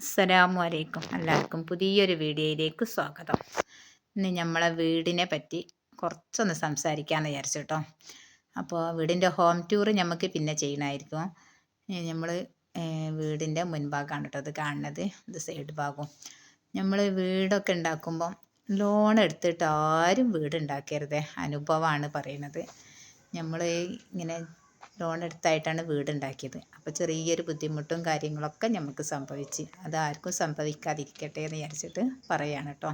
അസ്സലാമു അലൈക്കും എല്ലാവർക്കും പുതിയൊരു വീഡിയോയിലേക്ക് സ്വാഗതം. ഇന്ന് നമ്മളെ വീടിനെ പറ്റി കുറച്ചൊന്ന് സംസാരിക്കാമെന്ന് വിചാരിച്ചു കേട്ടോ അപ്പോൾ വീടിന്റെ ഹോം ടൂർ നമുക്ക് പിന്നെ ചെയ്യണമായിരിക്കും നമ്മൾ വീടിന്റെ മുൻഭാഗമാണ് കേട്ടോ അത് കാണുന്നത്. ഇത് സൈഡ് ഭാഗവും. നമ്മൾ വീടൊക്കെ ഉണ്ടാക്കുമ്പം ലോൺ എടുത്തിട്ട് ആരും വീട് ഉണ്ടാക്കരുത് അനുഭവമാണ് പറയുന്നത്. നമ്മൾ ഇങ്ങനെ ലോൺ എടുത്തായിട്ടാണ് വീടുണ്ടാക്കിയത്. അപ്പോൾ ചെറിയൊരു ബുദ്ധിമുട്ടും കാര്യങ്ങളൊക്കെ നമുക്ക് സംഭവിച്ച്. അത് ആർക്കും സംഭവിക്കാതിരിക്കട്ടെ എന്ന് വിചാരിച്ചിട്ട് പറയാണ് കേട്ടോ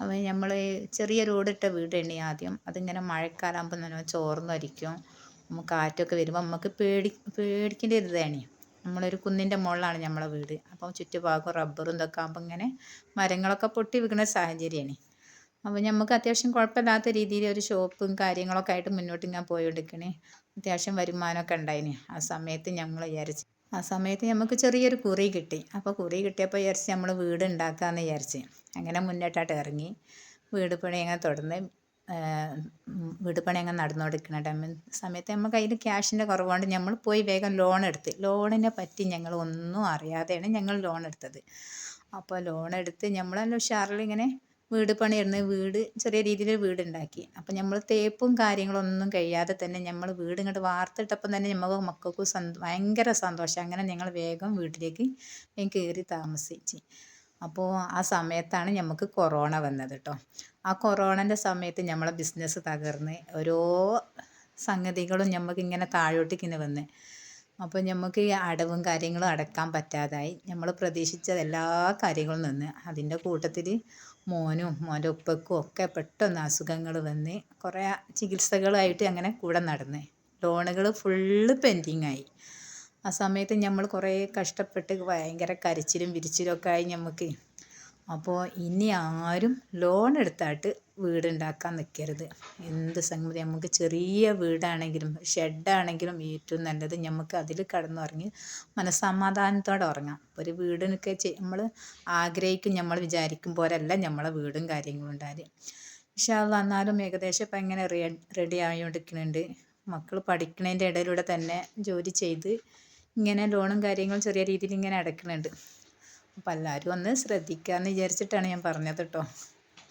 അപ്പോൾ നമ്മൾ ചെറിയ റോഡിട്ട വീടാണ് ആദ്യം. അതിങ്ങനെ മഴക്കാലാകുമ്പോൾ നല്ല ചോർന്നൊരിക്കും കാറ്റൊക്കെ വരുമ്പോൾ നമുക്ക് പേടി പേടിക്കേണ്ട ഒരു ഇതാണ് നമ്മളൊരു കുന്നിന്റെ മുകളിലാണ് നമ്മളെ വീട്. അപ്പം ചുറ്റുഭാഗം റബ്ബറും ഇതൊക്കെ ആകുമ്പോൾ ഇങ്ങനെ മരങ്ങളൊക്കെ പൊട്ടി വീഴുന്ന സാഹചര്യമാണ് അപ്പോൾ നമുക്ക് അത്യാവശ്യം കുഴപ്പമില്ലാത്ത രീതിയിൽ ഒരു ഷോപ്പും കാര്യങ്ങളൊക്കെ ആയിട്ട് മുന്നോട്ട് ഇങ്ങനെ പോയിക്കൊണ്ടിരിക്കണേ അത്യാവശ്യം വരുമാനമൊക്കെ ഉണ്ടായിന് ആ സമയത്ത് ഞങ്ങൾ വിചാരിച്ച് ആ സമയത്ത് നമുക്ക് ചെറിയൊരു കുറി കിട്ടി. അപ്പോൾ കുറി കിട്ടിയപ്പോൾ വിചാരിച്ച് നമ്മൾ വീട് ഉണ്ടാക്കാമെന്ന് വിചാരിച്ച് അങ്ങനെ മുന്നോട്ടായിട്ട് ഇറങ്ങി വീട് പണി അങ്ങനെ തുടർന്ന് വീട് പണി അങ്ങനെ നടന്നുകൊടുക്കുന്ന ടൈം സമയത്ത് നമ്മൾ കയ്യിൽ ക്യാഷിന്റെ കുറവുകൊണ്ട് നമ്മൾ പോയി വേഗം ലോൺ എടുത്ത്. ലോണിനെ പറ്റി ഞങ്ങൾ ഒന്നും അറിയാതെയാണ് ഞങ്ങൾ ലോൺ എടുത്തത്. അപ്പോൾ ലോൺ എടുത്ത് നമ്മളെല്ലാം ഉഷാറിൽ ഇങ്ങനെ വീട് പണിയായിരുന്നു വീട് ചെറിയ രീതിയിൽ വീടുണ്ടാക്കി. അപ്പം നമ്മൾ തേപ്പും കാര്യങ്ങളൊന്നും കഴിയാതെ തന്നെ നമ്മൾ വീട് ഇങ്ങോട്ട് വാർത്തിട്ടപ്പം തന്നെ നമുക്ക് മക്കൾക്കും സന്തോ ഭയങ്കര സന്തോഷം. അങ്ങനെ ഞങ്ങൾ വേഗം വീട്ടിലേക്ക് കയറി താമസിച്ച്. അപ്പോൾ ആ സമയത്താണ് നമുക്ക് കൊറോണ വന്നത് കേട്ടോ ആ കൊറോണന്റെ സമയത്ത് നമ്മളെ ബിസിനസ് തകർന്ന് ഓരോ സംഗതികളും നമുക്ക് ഇങ്ങനെ താഴോട്ടേക്ക് ഇങ്ങനെ വന്ന്. അപ്പോൾ നമുക്ക് ഈ അടവും കാര്യങ്ങളും അടക്കാൻ പറ്റാതായി. നമ്മൾ പ്രതീക്ഷിച്ച എല്ലാ കാര്യങ്ങളും നിന്ന്. അതിന്റെ കൂട്ടത്തിൽ മോനും മോന്റെ ഉപ്പക്കും ഒക്കെ പെട്ടെന്ന് അസുഖങ്ങൾ വന്ന് കുറേ ചികിത്സകളായിട്ട് അങ്ങനെ കൂടെ നടന്ന്. ലോണുകൾ ഫുള്ള് പെൻഡിങ് ആയി. ആ സമയത്ത് നമ്മൾ കുറേ കഷ്ടപ്പെട്ട് ഭയങ്കര കരച്ചിലും വിരിച്ചിലും ഒക്കെ ആയി നമുക്ക് അപ്പോൾ ഇനി ആരും ലോൺ എടുത്തായിട്ട് വീടുണ്ടാക്കാൻ നിൽക്കരുത് എന്ത് സംഗതി? നമുക്ക് ചെറിയ വീടാണെങ്കിലും ഷെഡാണെങ്കിലും ഏറ്റവും നല്ലത് നമുക്ക് അതിൽ കിടന്നുറങ്ങി മനസ്സമാധാനത്തോടെ ഉറങ്ങാം. ഒരു വീടിനൊക്കെ നമ്മൾ ആഗ്രഹിക്കും നമ്മൾ വിചാരിക്കും പോലല്ല നമ്മളെ വീടും കാര്യങ്ങളും ഉണ്ടായാൽ പക്ഷെ അത് എന്നാലും ഏകദേശം ഇപ്പം ഇങ്ങനെ റെഡി ആയിക്കൊണ്ടിരിക്കുന്നുണ്ട് മക്കൾ പഠിക്കുന്നതിന്റെ ഇടയിലൂടെ തന്നെ ജോലി ചെയ്ത് ഇങ്ങനെ ലോണും കാര്യങ്ങളും ചെറിയ രീതിയിൽ ഇങ്ങനെ അടയ്ക്കുന്നുണ്ട് അപ്പം എല്ലാവരും ഒന്ന് ശ്രദ്ധിക്കാമെന്ന് വിചാരിച്ചിട്ടാണ് ഞാൻ പറഞ്ഞത് കേട്ടോ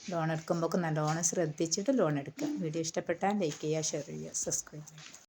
ലോൺ എടുക്കുമ്പോൾ നല്ലോണം ശ്രദ്ധിച്ചിട്ട് ലോൺ എടുക്കുക വീഡിയോ ഇഷ്ടപ്പെട്ടാൽ ലൈക്ക് ചെയ്യുക ഷെയർ ചെയ്യുക സബ്സ്ക്രൈബ് ചെയ്യുക